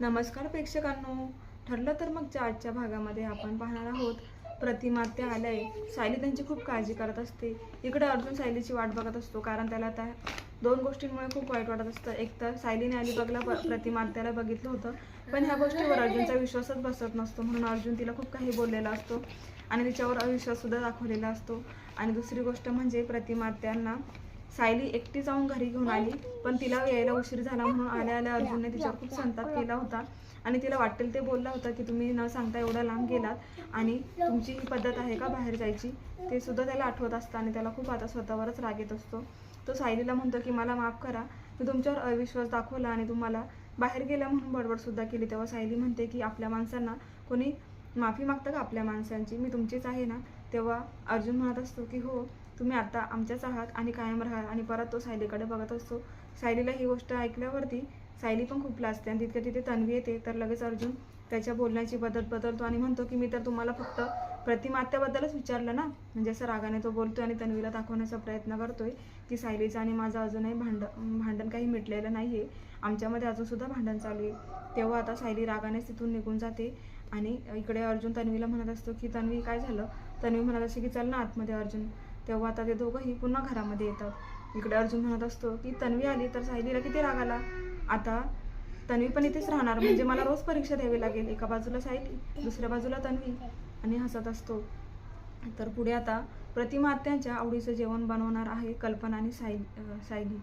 नमस्कार प्रेक्षकांनो. ठरलं तर मग ज्या आजच्या भागामध्ये आपण पाहणार आहोत प्रतिमा त्या आलंय सायली त्यांची खूप काळजी करत असते. इकडे अर्जुन सायलीची वाट बघत असतो कारण त्याला त्या दोन गोष्टींमुळे खूप वाईट वाटत असतं. एक तर सायलीने अलिबागला प- प्रतिमा त्याला बघितलं होतं पण ह्या गोष्टीवर अर्जुनचा विश्वासच बसत नसतो. म्हणून अर्जुन तिला खूप काही बोललेला असतो आणि तिच्यावर अविश्वास सुद्धा दाखवलेला असतो. आणि दुसरी गोष्ट म्हणजे प्रतिमा त्यांना सायली एकटी जाऊन घरी घेऊन आली पण तिला यायला उशीर झाला म्हणून आल्या आल्या अर्जुनने तिच्यावर खूप संताप केला होता. आणि तिला वाटेल ते बोलला होता की तुम्ही न सांगता एवढा लांब गेलात आणि तुमची ही पद्धत आहे का बाहेर जायची? ते सुद्धा त्याला आठवत असतं आणि त्याला खूप आता स्वतःवरच राग येत असतो. तो सायलीला म्हणतो की मला माफ करा मी तुमच्यावर अविश्वास दाखवला आणि तुम्हाला बाहेर गेला म्हणून बडबडसुद्धा केली. तेव्हा सायली म्हणते की आपल्या माणसांना कोणी माफी मागतं का? आपल्या माणसांची? मी तुमचीच आहे ना? तेव्हा अर्जुन म्हणत असतो की हो तुम्ही आता आमच्याच आहात आणि कायम राहाल आणि परत तो सायलीकडे बघत असतो. सायलीला ही गोष्ट ऐकल्यावरती सायली पण खूप लाजते आणि तिथे तिथे तन्वी येते. तर लगेच अर्जुन त्याच्या बोलण्याची बदल बदलतो आणि म्हणतो की मी तर तुम्हाला फक्त प्रतिमात्याबद्दलच विचारलं ना. म्हणजे असं रागाने तो बोलतोय आणि तन्वीला दाखवण्याचा प्रयत्न करतोय की सायलीचं आणि माझं अजूनही भांड भांडण काही मिटलेलं नाही आहे आमच्यामध्ये अजूनसुद्धा भांडण चालू आहे. तेव्हा आता सायली रागानेच तिथून निघून जाते आणि इकडे अर्जुन तन्वीला म्हणत असतो की तन्वी काय झालं? तन्वी म्हणत असते की चल ना आतमध्ये अर्जुन. तेव्हा आता ते दोघंही पुन्हा घरामध्ये येतात. इकडे अर्जुन म्हणत असतो की तन्वी आली तर सायलीला किती राग आला? आता तन्वी पण इथेच राहणार म्हणजे मला रोज परीक्षा द्यावी लागेल एका बाजूला सायली दुसऱ्या बाजूला तन्वी आणि हसत असतो. तर पुढे आता प्रतिमा आत्यांच्या आवडीचं जेवण बनवणार आहे कल्पना आणि साई सायली.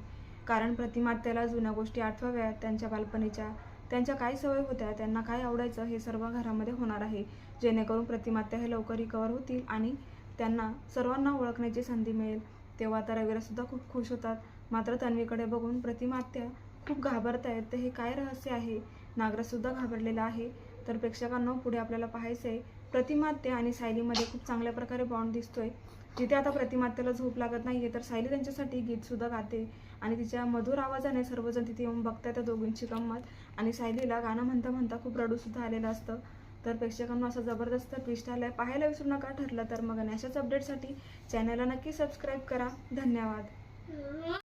कारण प्रतिमात्याला जुन्या गोष्टी आठवाव्यात त्यांच्या बालपणीच्या त्यांच्या काय सवय होत्या त्यांना काय आवडायचं हे सर्व घरामध्ये होणार आहे. जेणेकरून प्रतिमात्या हे लवकर रिकवर होतील आणि त्यांना सर्वांना ओळखण्याची संधी मिळेल. तेव्हा आता रवीरासुद्धा खूप खुश होतात. मात्र तन्वीकडे बघून प्रतिमात्या खूप घाबरत आहेत. तर हे काय रहस्य आहे? नागरासुद्धा घाबरलेला आहे. तर प्रेक्षकांना पुढे आपल्याला पाहायचं आहे प्रतिमात्या आणि सायलीमध्ये खूप चांगल्या प्रकारे बॉन्ड दिसतोय. जिथे आता प्रतिमात्याला झोप लागत नाहीये तर सायली त्यांच्यासाठी गीतसुद्धा गाते आणि तिच्या मधुर आवाजाने सर्वजण तिथे येऊन बघतात त्या दोघींची गंमत. आणि सायलीला गाणं म्हणता म्हणता खूप रडूसुद्धा आलेलं असतं. तर प्रेक्षकांना असा जबरदस्त ट्विस्ट आलाय. आहे पाहायला विसरू नका ठरलं तर मग आणि अशाच अपडेटसाठी चॅनलला नक्की सबस्क्राईब करा. धन्यवाद.